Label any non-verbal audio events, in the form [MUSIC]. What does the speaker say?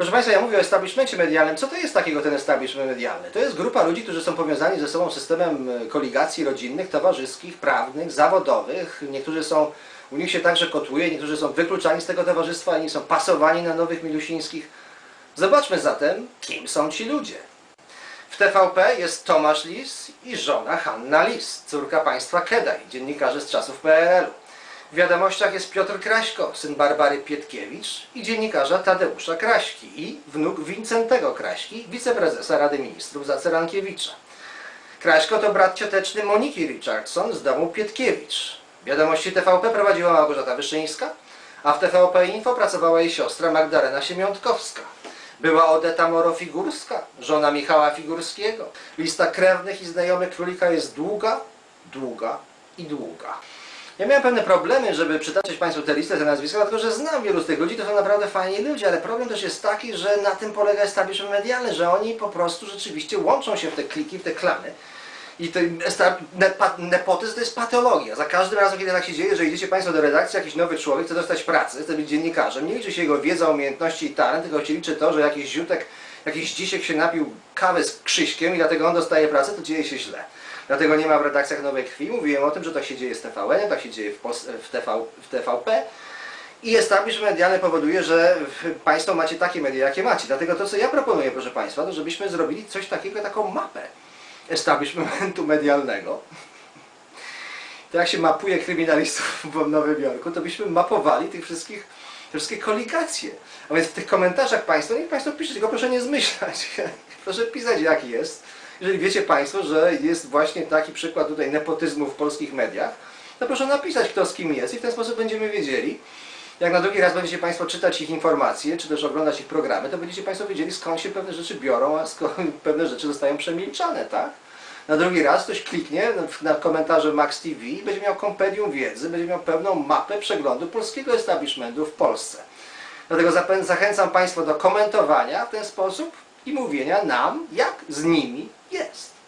Proszę Państwa, ja mówię o establishmencie medialnym. Co to jest takiego ten establishment medialny? To jest grupa ludzi, którzy są powiązani ze sobą systemem e, koligacji rodzinnych, towarzyskich, prawnych, zawodowych. Niektórzy są, u nich się także kotłuje, niektórzy są wykluczani z tego towarzystwa, inni są pasowani na nowych milusińskich. Zobaczmy zatem, kim są ci ludzie. W TVP jest Tomasz Lis i żona Hanna Lis, córka państwa Kedaj, dziennikarze z czasów PRL-u. W wiadomościach jest Piotr Kraśko, syn Barbary Pietkiewicz i dziennikarza Tadeusza Kraśki i wnuk Wincentego Kraśki, wiceprezesa Rady Ministrów Zacerankiewicza. Kraśko to brat cioteczny Moniki Richardson z domu Pietkiewicz. Wiadomości TVP prowadziła Małgorzata Wyszyńska, a w TVP Info pracowała jej siostra Magdalena Siemiątkowska. Była Odeta Moro-Figurska, żona Michała Figurskiego. Lista krewnych i znajomych królika jest długa, długa i długa. Ja miałem pewne problemy, żeby przytaczać Państwu tę listę, te nazwiska, dlatego że znam wielu z tych ludzi, to są naprawdę fajni ludzie, ale problem też jest taki, że na tym polega establishment medialny, że oni po prostu rzeczywiście łączą się w te kliki, w te klany. I nepa- nepotyzm to jest patologia. Za każdym razem, kiedy tak się dzieje, że idziecie Państwo do redakcji, jakiś nowy człowiek chce dostać pracę, chce być dziennikarzem, nie liczy się jego wiedza, umiejętności i talent, tylko się liczy to, że jakiś ziutek, jakiś dzisiek się napił kawy z Krzyśkiem i dlatego on dostaje pracę, to dzieje się źle. Dlatego nie ma w redakcjach nowej krwi. Mówiłem o tym, że tak się dzieje z TVN, tak się dzieje w, w, TV, w TVP. I establishment medialny powoduje, że Państwo macie takie media, jakie macie. Dlatego to, co ja proponuję, proszę Państwa, to żebyśmy zrobili coś takiego, taką mapę establishmentu medialnego. To jak się mapuje kryminalistów w Nowym Jorku, to byśmy mapowali tych wszystkich, te wszystkie koligacje. A więc w tych komentarzach Państwo, niech Państwo pisze, tylko proszę nie zmyślać. [LAUGHS] proszę pisać jaki jest. Jeżeli wiecie Państwo, że jest właśnie taki przykład tutaj nepotyzmu w polskich mediach, to proszę napisać kto z kim jest i w ten sposób będziemy wiedzieli, jak na drugi raz będziecie Państwo czytać ich informacje, czy też oglądać ich programy, to będziecie Państwo wiedzieli skąd się pewne rzeczy biorą, a skąd [LAUGHS] pewne rzeczy zostają przemilczane, tak? Na drugi raz ktoś kliknie na komentarze Max TV i będzie miał kompendium wiedzy, będzie miał pełną mapę przeglądu polskiego establishmentu w Polsce. Dlatego zachęcam Państwa do komentowania w ten sposób i mówienia nam, jak z nimi jest.